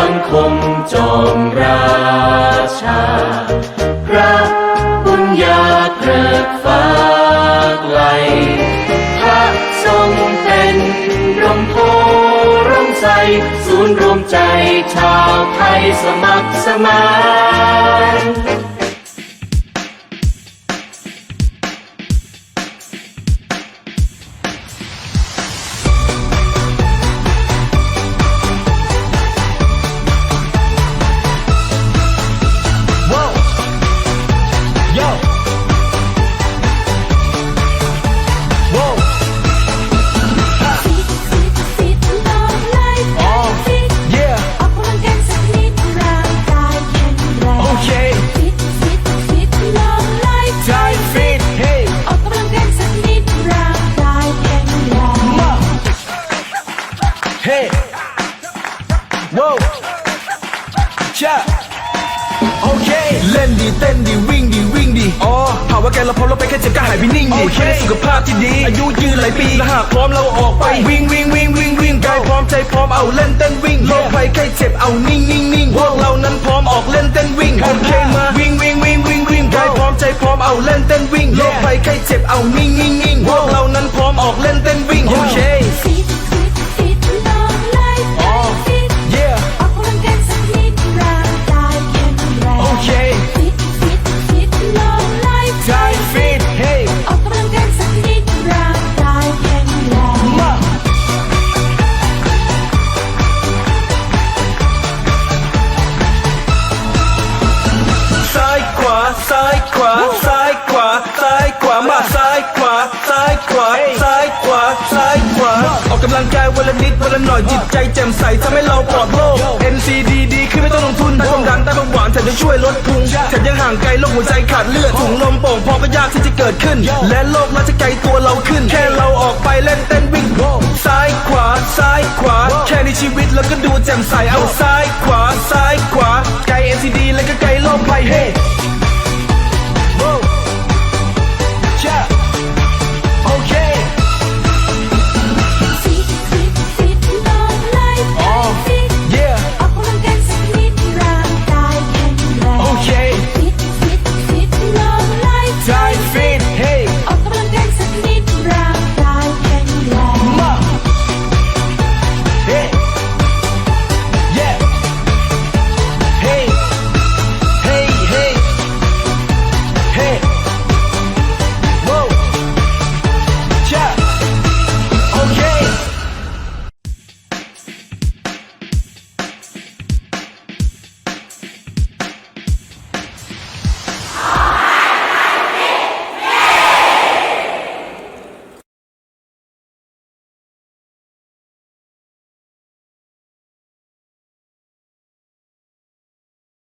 บังคมจอมราชา พระบุญญาเกริกฟ้าไกลพระทรงเป็นร่มโพร่มใส ศูนย์รวมใจชาวไทยสมัครสมาน โอเค เล่นดีเต้นดีวิ่งดีวิ่งดีอ๋อหากว่าแกเราพร้อมเราไปแค่เจ็บก็หายไปนิ่งดีโอเคสุขภาพที่ดี อายุยืนหลายปีและหากพร้อมเราออกไป วิ่งวิ่งวิ่งวิ่งวิ่งกายพร้อมใจพร้อมเอาเล่นเต้นวิ่งโรคภัยไข้เจ็บเอานิ่งนิ่งนิ่งพวกเรานั้นพร้อมออกเล่นเต้นวิ่งโอเคมาวิ่งวิ่งวิ่งวิ่งวิ่งกายพร้อมใจพร้อมเอาเล่นเต้นวิ่งโรคภัยไข้เจ็บเอานิ่งนิ่งนิ่ง ขวาซ้ายขวาซ้ายขวาออกกำลังกายวันละนิดวันละหน่อยจิตใจแจ่มใสทำให้เราปลอดโรค NCD ดีขึ้นไม่ต้องลงทุนใต้ความดันใต้เบามหวานแถมยังช่วยลดพุงแถมยังห่างไกลโรคหัวใจขาดเลือดถุงลมโป่งพอก็ยากที่จะเกิดขึ้น และโรคน่าจะไกลตัวเราขึ้น แค่เราออกไปเล่นเต้นวิ่งซ้ายขวาซ้ายขวา แค่ในชีวิตเราก็ดูแจ่มใสเอาซ้ายขวาซ้ายขวาไกล NCD แล้วก็ไกลโลกภัยเฮ้